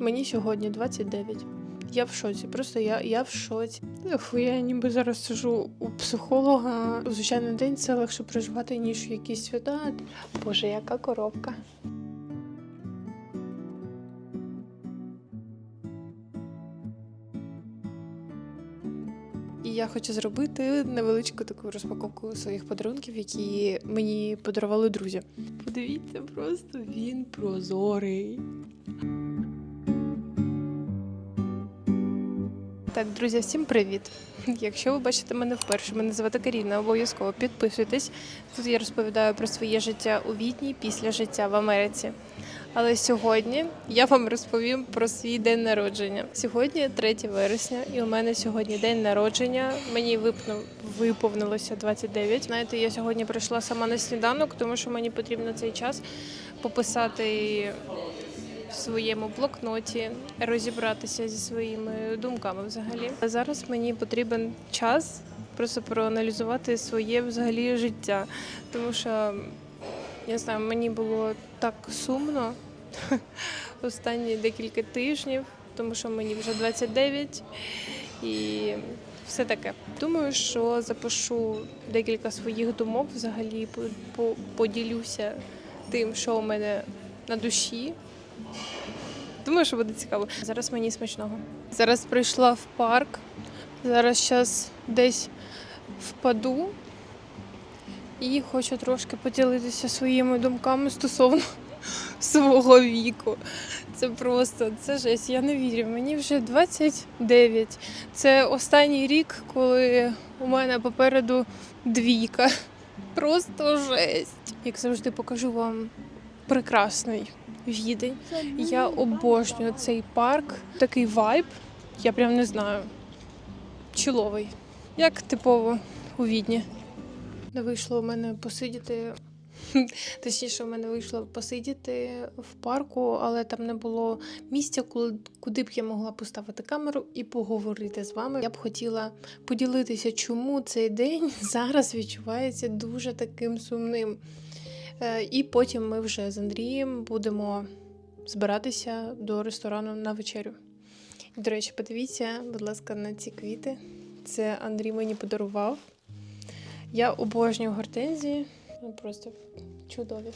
Мені сьогодні 29. Я в шоці. Просто я, я в шоці. Фу, я ніби зараз сижу у психолога. Звичайний день це легше проживати, ніж якісь свята. Боже, яка коробка. І я хочу зробити невеличку таку розпаковку своїх подарунків, які мені подарували друзі. Подивіться, просто він прозорий. Так, друзі, всім привіт! Якщо ви бачите мене вперше, мене звати Каріна, обов'язково підписуйтесь. Тут я розповідаю про своє життя у Відні після життя в Америці. Але сьогодні я вам розповім про свій день народження. Сьогодні 3 вересня, і у мене сьогодні день народження. Мені виповнилося 29. Знаєте, я сьогодні прийшла сама на сніданок, тому що мені потрібно цей час пописати в своєму блокноті, розібратися зі своїми думками взагалі. Зараз мені потрібен час просто проаналізувати своє взагалі життя, тому що я знаю, мені було так сумно останні декілька тижнів, тому що мені вже 29 і все таке. Думаю, що запишу декілька своїх думок, взагалі по- по- поділюся тим, що у мене на душі. Думаю, що буде цікаво. Зараз мені смачного. Зараз прийшла в парк. Зараз зараз десь впаду і хочу трошки поділитися своїми думками стосовно свого віку. Це просто це жесть. Я не вірю. Мені вже 29. Це останній рік, коли у мене попереду двійка. Просто жесть. Як завжди, покажу вам прекрасний відень. Я обожнюю цей парк. Такий вайб. Я прям не знаю. Чоловий. Як типово у відні. Не вийшло у мене посидіти. Точніше, у мене вийшло посидіти в парку, але там не було місця, куди б я могла поставити камеру і поговорити з вами. Я б хотіла поділитися, чому цей день зараз відчувається дуже таким сумним. Е, І потім ми вже з Андрієм будемо збиратися до ресторану на вечерю. До речі, подивіться, будь ласка, на ці квіти. Це Андрій мені подарував. Я обожнюю гортензії, ну просто чудові.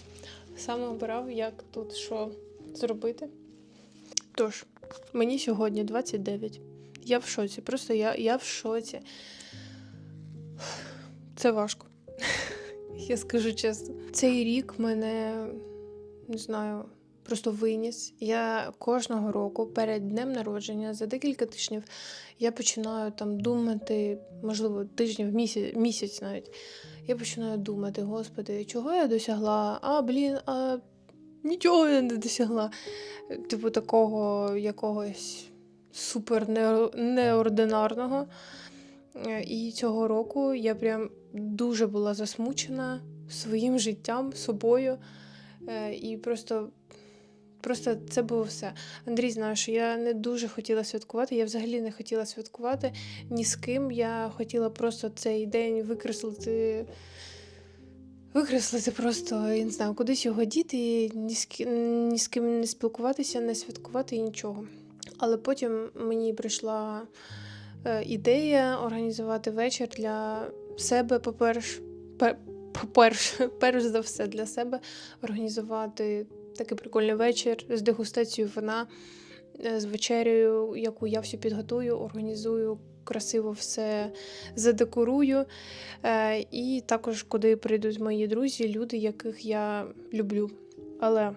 Саме обирав, як тут що зробити. Тож, мені сьогодні 29. Я в шоці. Просто я, я в шоці. Це важко. Я скажу чесно. Цей рік мене не знаю, просто виніс. Я кожного року перед днем народження за декілька тижнів я починаю там думати, можливо, тижнів, місяць, місяць навіть. Я починаю думати, господи, чого я досягла? А, блін, а нічого я не досягла. Типу такого якогось супер неординарного. Е, І цього року я прям дуже була засмучена своїм життям, собою. Е, І просто, просто це було все. Андрій знає, що я не дуже хотіла святкувати. Я взагалі не хотіла святкувати ні з ким. Я хотіла просто цей день викреслити. Викреслити просто, я не знаю, кудись його діти, ні з, ки- ні з ким не спілкуватися, не святкувати і нічого. Але потім мені прийшла ідея організувати вечір для себе, по-перше, перш за все для себе організувати такий прикольний вечір з дегустацією вина, е, з вечерею, яку я всю підготую, організую красиво все задекорую. Е, І також куди прийдуть мої друзі, люди, яких я люблю. Але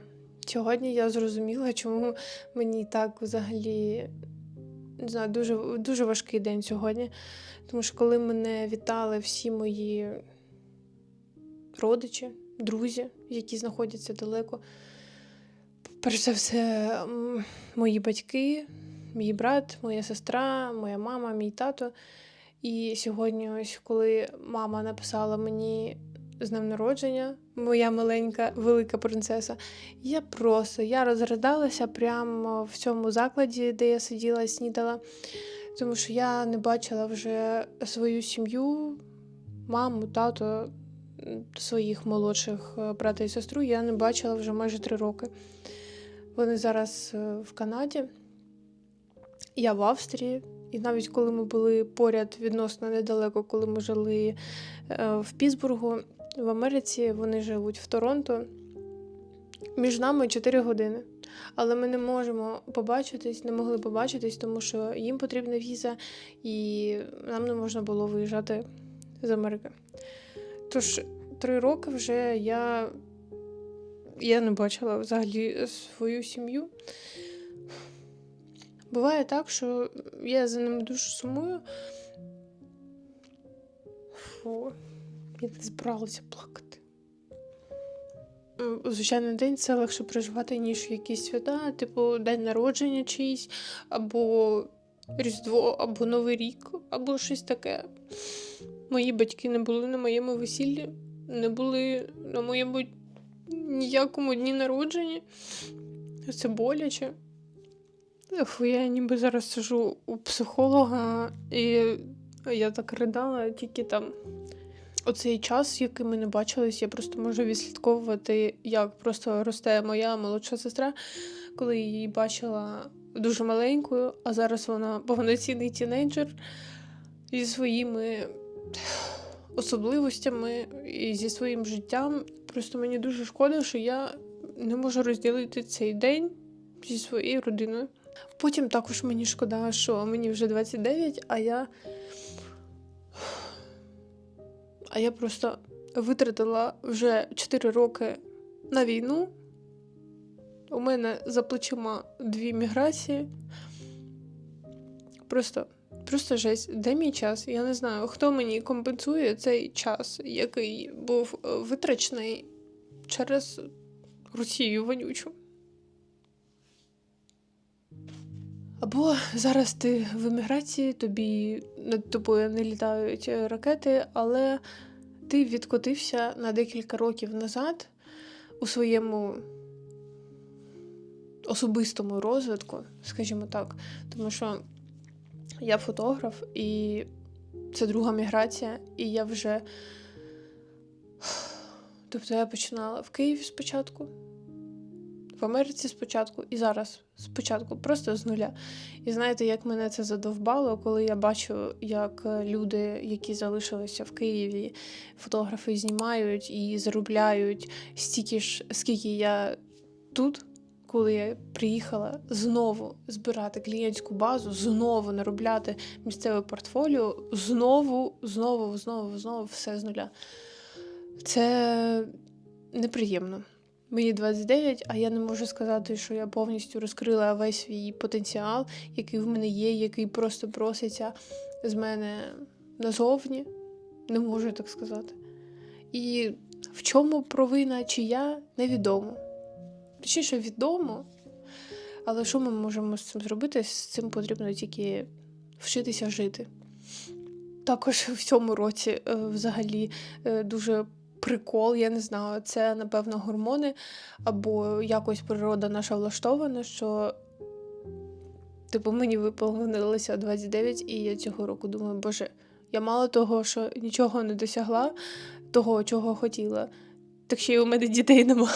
сьогодні я зрозуміла, чому мені так взагалі не знаю, дуже, дуже важкий день сьогодні. Тому що коли мене вітали всі мої родичі, друзі, які знаходяться далеко, перш за все, мої батьки, мій брат, моя сестра, моя мама, мій тато. І сьогодні, ось коли мама написала мені з днем народження, моя маленька велика принцеса, я просто я розридалася прямо в цьому закладі, де я сиділа і снідала, тому що я не бачила вже свою сім'ю, маму, тато, своїх молодших е, брата і сестру. Я не бачила вже майже три роки. Вони зараз е, в Канаді, я в Австрії. І навіть коли ми були поряд відносно недалеко, коли ми жили е, в Пітсбургу, в Америці, вони живуть в Торонто. Між нами 4 години. Але ми не можемо побачитись, не могли побачитись, тому що їм потрібна віза, і нам не можна було виїжджати з Америки. Тож, три роки вже я, я не бачила взагалі свою сім'ю. Буває так, що я за ними дуже сумую. Фу, я не збиралася плакати. Звичайний день це легше переживати, ніж якісь свята, типу день народження чийсь, або Різдво, або Новий рік, або щось таке. Мої батьки не були на моєму весіллі, не були на моєму ніякому дні народження. Це боляче. Фу, я ніби зараз сижу у психолога, і я так ридала, тільки там оцей час, який ми не бачились, я просто можу відслідковувати, як просто росте моя молодша сестра, коли її бачила дуже маленькою, а зараз вона повноцінний тінейджер зі своїми особливостями і зі своїм життям. Просто мені дуже шкода, що я не можу розділити цей день зі своєю родиною. Потім також мені шкода, що мені вже 29, а я. А я просто витратила вже 4 роки на війну. У мене за плечима дві міграції. Просто, просто жесть. Де мій час? Я не знаю, хто мені компенсує цей час, який був витрачений через Росію вонючу. Або зараз ти в еміграції, тобі над тобою не літають е, ракети, але ти відкотився на декілька років назад у своєму особистому розвитку, скажімо так. Тому що я фотограф, і це друга міграція, і я вже. Тобто я починала в Києві спочатку, в Америці спочатку і зараз спочатку, просто з нуля. І знаєте, як мене це задовбало, коли я бачу, як люди, які залишилися в Києві, фотографи знімають і заробляють стільки ж, скільки я тут, коли я приїхала знову збирати клієнтську базу, знову наробляти місцеве портфоліо, знову, знову, знову, знову все з нуля. Це неприємно. Мені 29, а я не можу сказати, що я повністю розкрила весь свій потенціал, який в мене є, який просто проситься з мене назовні. Не можу так сказати. І в чому провина чия, невідомо. Точніше, відомо. Але що ми можемо з цим зробити? З цим потрібно тільки вчитися жити. Також в цьому році е, взагалі е, дуже прикол, я не знаю, це, напевно, гормони, або якось природа наша влаштована, що, типу, мені виповнилося 29, і я цього року думаю, боже, я мало того, що нічого не досягла, того, чого хотіла, так ще й у мене дітей нема.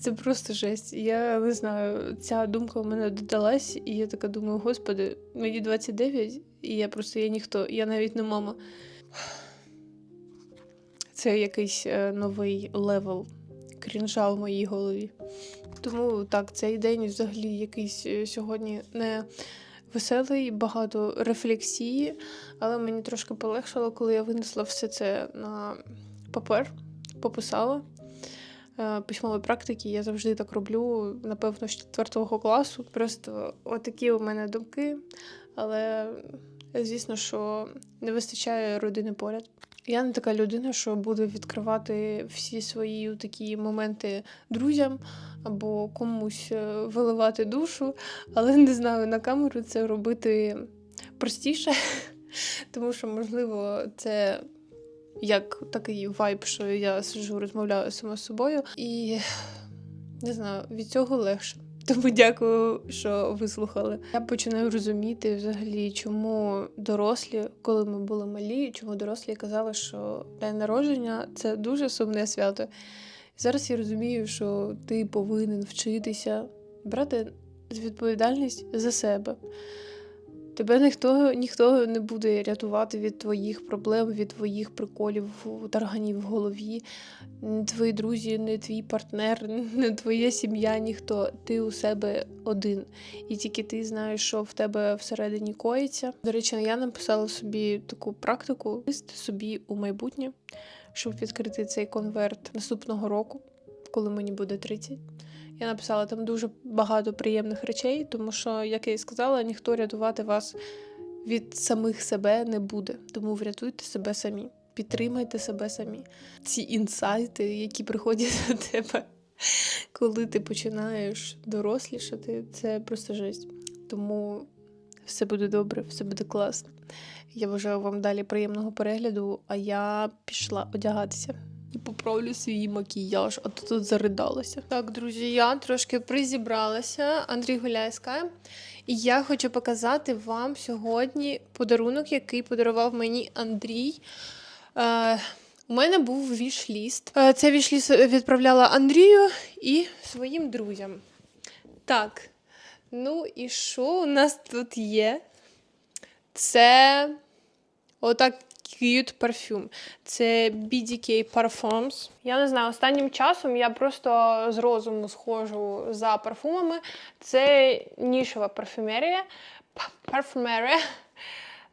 Це просто жесть. Я не знаю, ця думка у мене додалась, і я така думаю, господи, мені 29, і я просто я ніхто, я навіть не мама. Це якийсь е, новий левел крінжа в моїй голові. Тому так, цей день взагалі якийсь е, сьогодні не веселий, багато рефлексії, але мені трошки полегшало, коли я винесла все це на папер, пописала. Е, Письмової практики я завжди так роблю, напевно, з 4 класу. Просто отакі у мене думки, але звісно, що не вистачає родини поряд. Я не така людина, що буде відкривати всі свої такі моменти друзям або комусь е, виливати душу, але не знаю, на камеру це робити простіше, тому що, можливо, це як такий вайб, що я сижу, розмовляю сама з собою, і не знаю, від цього легше. Тому дякую, що ви слухали. Я починаю розуміти взагалі, чому дорослі, коли ми були малі, чому дорослі казали, що день народження це дуже сумне свято. Зараз я розумію, що ти повинен вчитися брати відповідальність за себе. Тебе ніхто, ніхто не буде рятувати від твоїх проблем, від твоїх приколів, тарганів в голові. Твої друзі, не твій партнер, не твоя сім'я, ніхто. Ти у себе один. І тільки ти знаєш, що в тебе всередині коїться. До речі, я написала собі таку практику лист собі у майбутнє, щоб відкрити цей конверт наступного року, коли мені буде 30. Я написала там дуже багато приємних речей, тому що, як я і сказала, ніхто рятувати вас від самих себе не буде. Тому врятуйте себе самі, підтримайте себе самі. Ці інсайти, які приходять до тебе, коли ти починаєш дорослішати, це просто жесть. Тому все буде добре, все буде класно. Я бажаю вам далі приємного перегляду, а я пішла одягатися і поправлю свій макіяж, а то тут заридалася. Так, друзі, я трошки призібралася. Андрій гуляє. І я хочу показати вам сьогодні подарунок, який подарував мені Андрій. Е, у мене був вішліст. Е, Цей вішліст відправляла Андрію і своїм друзям. Так, ну і що у нас тут є? Це отак cute парфюм. Це BDK Parfums. Я не знаю, останнім часом я просто з розуму схожу за парфумами. Це нішова парфюмерія. Парфюмерія.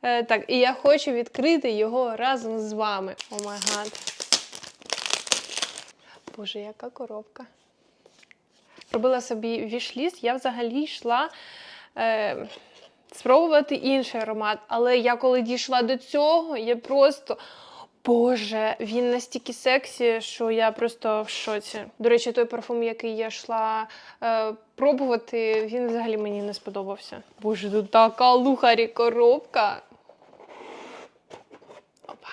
Е, Так, і я хочу відкрити його разом з вами. О май гад. Боже, яка коробка. Робила собі вішліст, я взагалі йшла е, спробувати інший аромат. Але я коли дійшла до цього, я просто. Боже, він настільки сексі, що я просто в шоці. До речі, той парфум, який я йшла е, пробувати, він взагалі мені не сподобався. Боже, тут така лухарі коробка. Опа.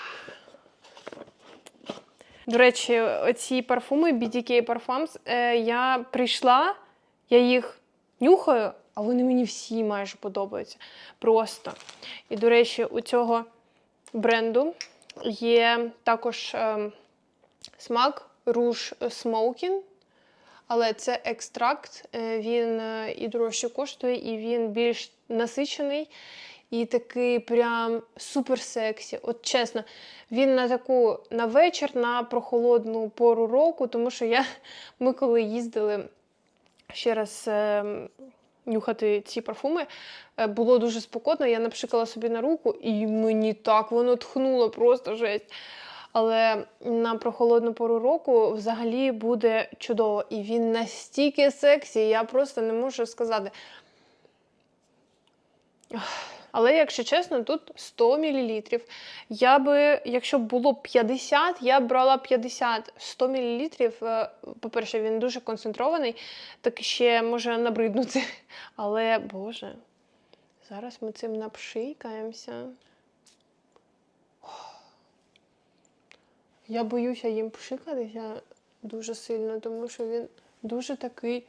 До речі, оці парфуми BDK Parfums, е, я прийшла, я їх нюхаю, а вони мені всі майже подобаються. Просто. І, до речі, у цього бренду є також ем, смак Rouge Smoking, але це екстракт, е, він е, і дорожче коштує, і він більш насичений. І такий прям супер сексі. От чесно, він на таку на вечір, на прохолодну пору року, тому що я, ми коли їздили ще раз е, нюхати ці парфуми, е, було дуже спокійно. Я напшикала собі на руку, і мені так воно тхнуло, просто жесть. Але на прохолодну пору року взагалі буде чудово. І він настільки сексі, я просто не можу сказати. Але, якщо чесно, тут 100 мл. Я би, якщо було 50, я б брала 50. 100 мл, по-перше, він дуже концентрований, так ще може набриднути. Але, Боже, зараз ми цим напшикаємося. Я боюся їм пшикатися дуже сильно, тому що він дуже такий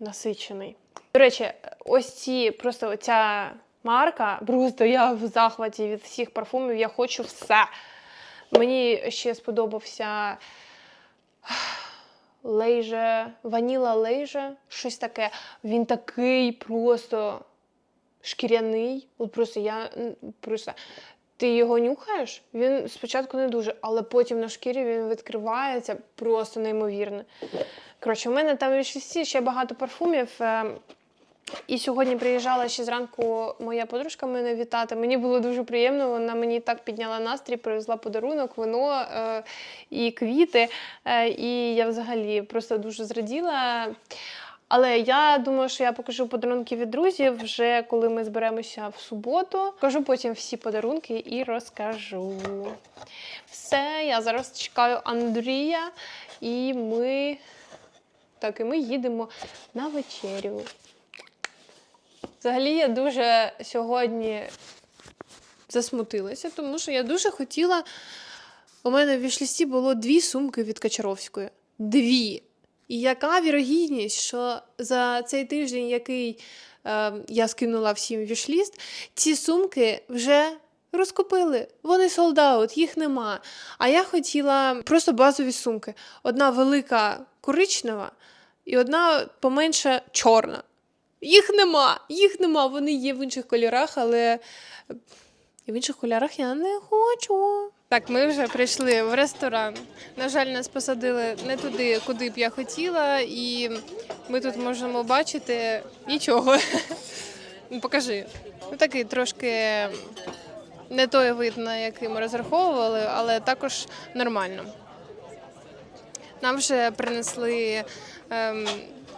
насичений. До речі, ось ці просто оця марка, просто я в захваті від всіх парфумів, я хочу все. Мені ще сподобався лейже, ваніла лейже, щось таке. Він такий просто шкіряний. От просто я просто. Ти його нюхаєш, він спочатку не дуже, але потім на шкірі він відкривається просто неймовірно. Коротше, у мене там ще багато парфумів. І сьогодні приїжджала ще зранку моя подружка мене вітати. Мені було дуже приємно. Вона мені так підняла настрій, привезла подарунок, вино е, і квіти. Е, і я взагалі просто дуже зраділа. Але я думаю, що я покажу подарунки від друзів вже коли ми зберемося в суботу. Покажу потім всі подарунки і розкажу. Все, я зараз чекаю Андрія, і ми. Так, і ми їдемо на вечерю. Взагалі, я дуже сьогодні засмутилася, тому що я дуже хотіла. У мене в вішлісті було дві сумки від Качаровської. Дві. І яка вірогідність, що за цей тиждень, який е, я скинула всім вішліст, ці сумки вже розкупили. Вони солдаут, їх нема. А я хотіла просто базові сумки. Одна велика коричнева і одна поменша чорна. Їх нема, їх нема. Вони є в інших кольорах, але в інших кольорах я не хочу. Так, ми вже прийшли в ресторан. На жаль, нас посадили не туди, куди б я хотіла, і ми тут можемо бачити нічого. Ну, Покажи. Ну, такий трошки не той вид, на який ми розраховували, але також нормально. Нам вже принесли ем,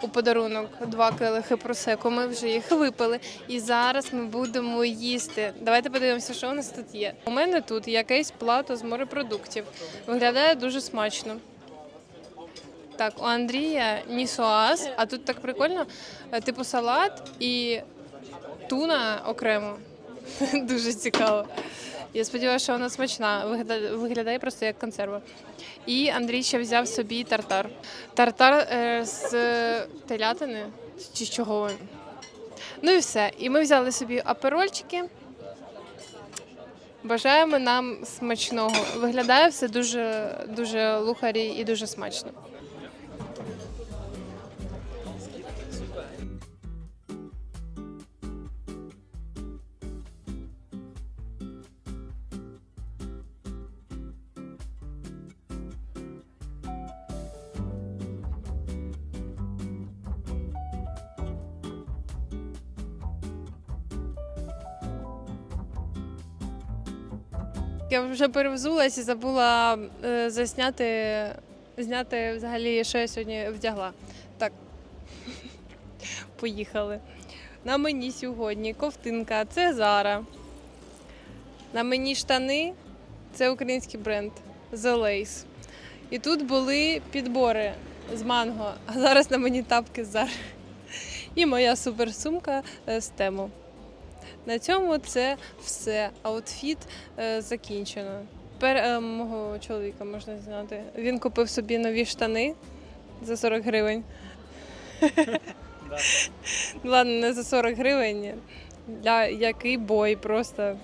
у подарунок два келихи просеку. Ми вже їх випили. І зараз ми будемо їсти. Давайте подивимося, що у нас тут є. У мене тут якесь плато з морепродуктів. Виглядає дуже смачно. Так, у Андрія нісуаз, а тут так прикольно, е, типу салат і туна окремо. Дуже цікаво. Я сподіваюся, що вона смачна. Виглядає, виглядає просто як консерва. І Андрій ще взяв собі тартар. Тартар е, з телятини чи з чого. Ну і все. І ми взяли собі аперольчики. Бажаємо нам смачного. Виглядає все дуже, дуже лухарі і дуже смачно. Я вже перевзулась і забула е, засняти, зняти взагалі, що я сьогодні вдягла. Так, поїхали. На мені сьогодні ковтинка, це Зара. На мені штани, це український бренд The Lace. І тут були підбори з манго, а зараз на мені тапки з Zara. І моя суперсумка е, з тему. На цьому це все. Аутфіт е, закінчено. Тепер е, мого чоловіка можна знати. Він купив собі нові штани за 40 гривень. Ладно, не за 40 гривень. Для який бой просто.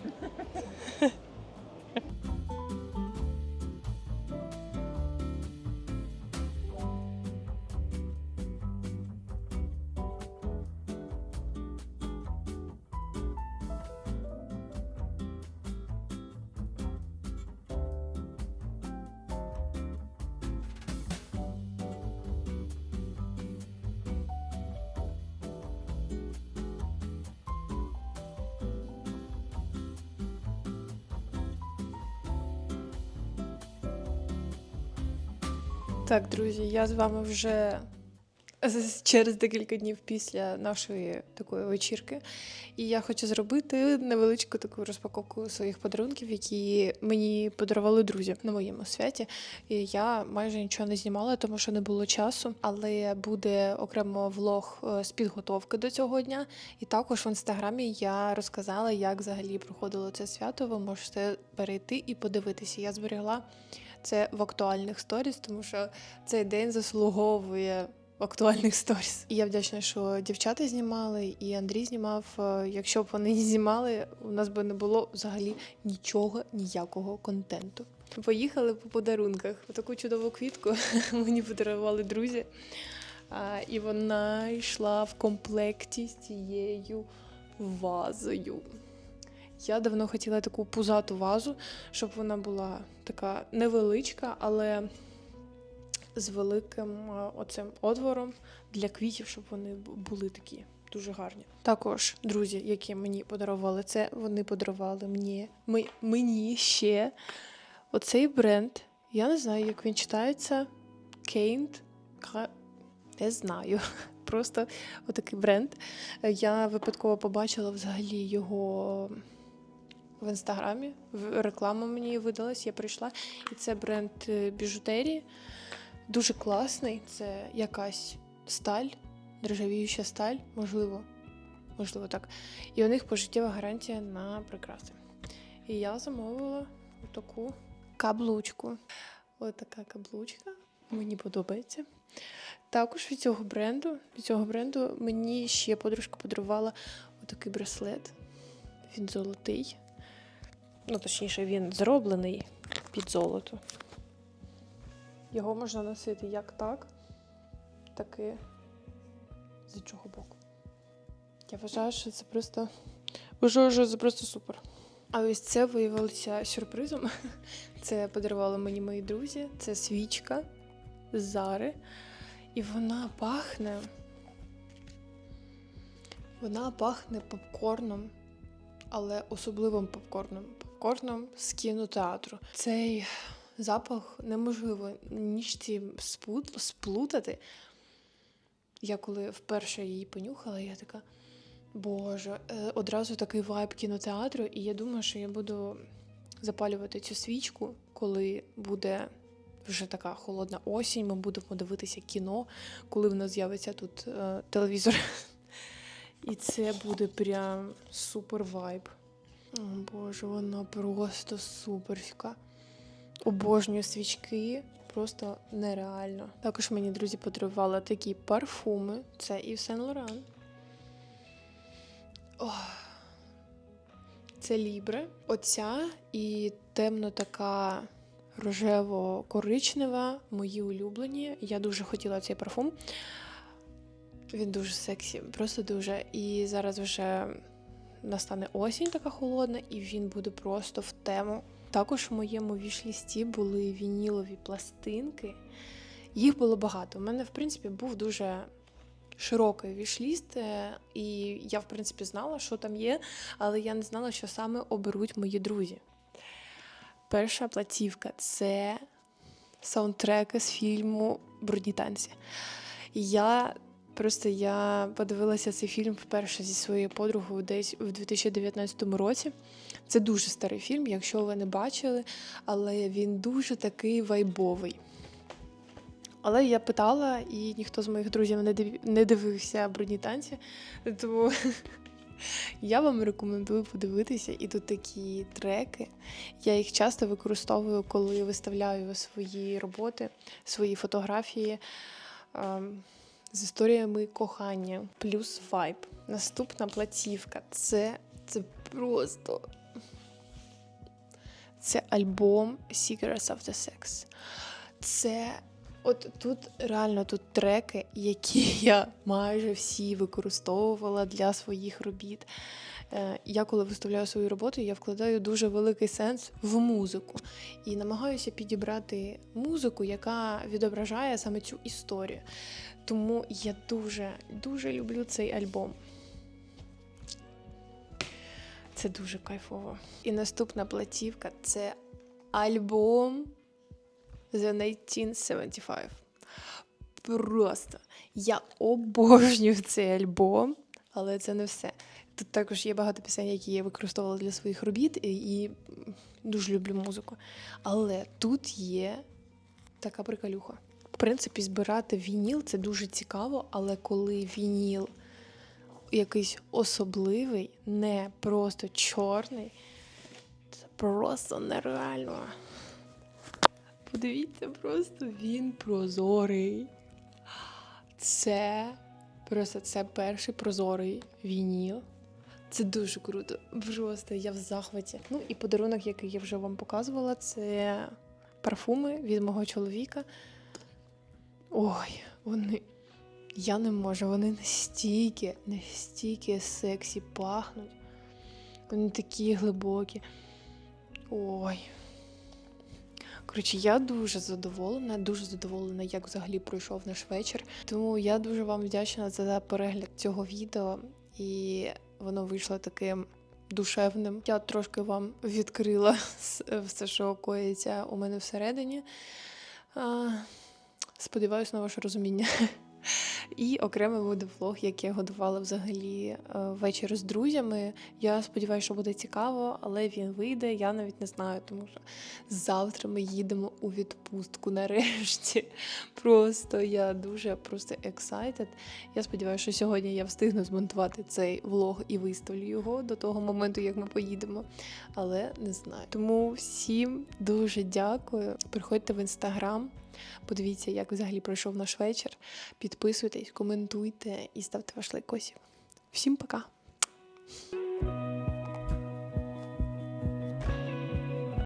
Так, друзі, я з вами вже через декілька днів після нашої такої вечірки. І я хочу зробити невеличку таку розпаковку своїх подарунків, які мені подарували друзі на моєму святі. І я майже нічого не знімала, тому що не було часу. Але буде окремо влог е, з підготовки до цього дня. І також в інстаграмі я розказала, як взагалі проходило це свято. Ви можете перейти і подивитися. Я зберегла це в актуальних сторіс, тому що цей день заслуговує актуальних сторіс. І я вдячна, що дівчата знімали, і Андрій знімав. Е, Якщо б вони не знімали, у нас би не було взагалі нічого, ніякого контенту. Поїхали по подарунках. Таку чудову квітку мені подарували друзі. А, і вона йшла в комплекті з цією вазою. Я давно хотіла таку пузату вазу, щоб вона була така невеличка, але з великим е, оцим отвором для квітів, щоб вони були такі дуже гарні. Також друзі, які мені подарували це, вони подарували мені, ми, мені ще оцей бренд. Я не знаю, як він читається. Кейнт. Не знаю. Просто отакий бренд. Я випадково побачила взагалі його в інстаграмі. Реклама мені видалась, я прийшла. І це бренд е, біжутерії. Дуже класний. Це якась сталь, нержавіюча сталь, можливо. Можливо, так. І у них пожиттєва гарантія на прикраси. І я замовила таку каблучку. Ось така каблучка. Мені подобається. Також від цього бренду, від цього бренду мені ще подружка подарувала отакий браслет. Він золотий. Ну, точніше, він зроблений під золото. Його можна носити як так, так і з іншого боку. Я вважаю, що це просто. Вважаю, що це просто супер. А ось це виявилося сюрпризом. Це подарували мені мої друзі. Це свічка з Зари. І вона пахне. Вона пахне попкорном, але особливим попкорном. Попкорном з кінотеатру. Цей запах неможливо нічці сплутати. Я коли вперше її понюхала, я така. Боже, е, одразу такий вайб кінотеатру, і я думаю, що я буду запалювати цю свічку, коли буде вже така холодна осінь. Ми будемо дивитися кіно, коли в нас з'явиться тут е, телевізор. І це буде прям супер вайб. О, Боже, вона просто суперська. Обожнюю свічки, просто нереально. Також мені друзі подарували такі парфуми. Це і Сен Лоран. Це лібре. Оця і темно така рожево-коричнева, мої улюблені. Я дуже хотіла цей парфум. Він дуже сексі, просто дуже. І зараз вже настане осінь така холодна, і він буде просто в тему. Також в моєму вішлісті були вінілові пластинки. Їх було багато. У мене, в принципі, був дуже широкий вішліст, е, і я, в принципі, знала, що там є, але я не знала, що саме оберуть мої друзі. Перша платівка це саундтреки з фільму Брудні танці. Я просто я подивилася цей фільм вперше зі своєю подругою десь у 2019 році. Це дуже старий фільм, якщо ви не бачили, але він дуже такий вайбовий. Але я питала, і ніхто з моїх друзів не дивився брудні танці. Тому я вам рекомендую подивитися. І тут такі треки. Я їх часто використовую, коли виставляю свої роботи, свої фотографії ем, з історіями кохання, плюс вайб. Наступна платівка. Це, це просто. Це альбом Secrets of the Sex. Це От тут реально тут треки, які я майже всі використовувала для своїх робіт. Е, Я коли виставляю свою роботу, я вкладаю дуже великий сенс в музику і намагаюся підібрати музику, яка відображає саме цю історію. Тому я дуже, дуже люблю цей альбом. Це дуже кайфово. І наступна платівка це альбом The 1975. Просто я обожнюю цей альбом, але це не все. Тут також є багато пісень, які я використовувала для своїх робіт, і, і дуже люблю музику. Але тут є така приколюха. В принципі, збирати вініл це дуже цікаво, але коли вініл якийсь особливий, не просто чорний, це просто нереально. Подивіться, просто він прозорий. Це просто це перший прозорий вініл. Це дуже круто. Просто я в захваті. Ну і подарунок, який я вже вам показувала, це парфуми від мого чоловіка. Ой, вони. Я не можу, вони настільки, настільки сексі пахнуть. Вони такі глибокі. Ой. Коротше, я дуже задоволена, дуже задоволена, як взагалі пройшов наш вечір. Тому я дуже вам вдячна за перегляд цього відео, і воно вийшло таким душевним. Я трошки вам відкрила все, що коїться у мене всередині. Сподіваюся на ваше розуміння. І окремий буде влог, як я годувала взагалі е, вечір з друзями. Я сподіваюся, що буде цікаво, але він вийде. Я навіть не знаю, тому що завтра ми їдемо у відпустку нарешті. Просто я дуже просто excited. Я сподіваюся, що сьогодні я встигну змонтувати цей влог і виставлю його до того моменту, як ми поїдемо. Але не знаю. Тому всім дуже дякую. Приходьте в інстаграм. Подивіться, як взагалі пройшов наш вечір. Підписуйтесь, коментуйте і ставте ваш лайкосів. Всім пока!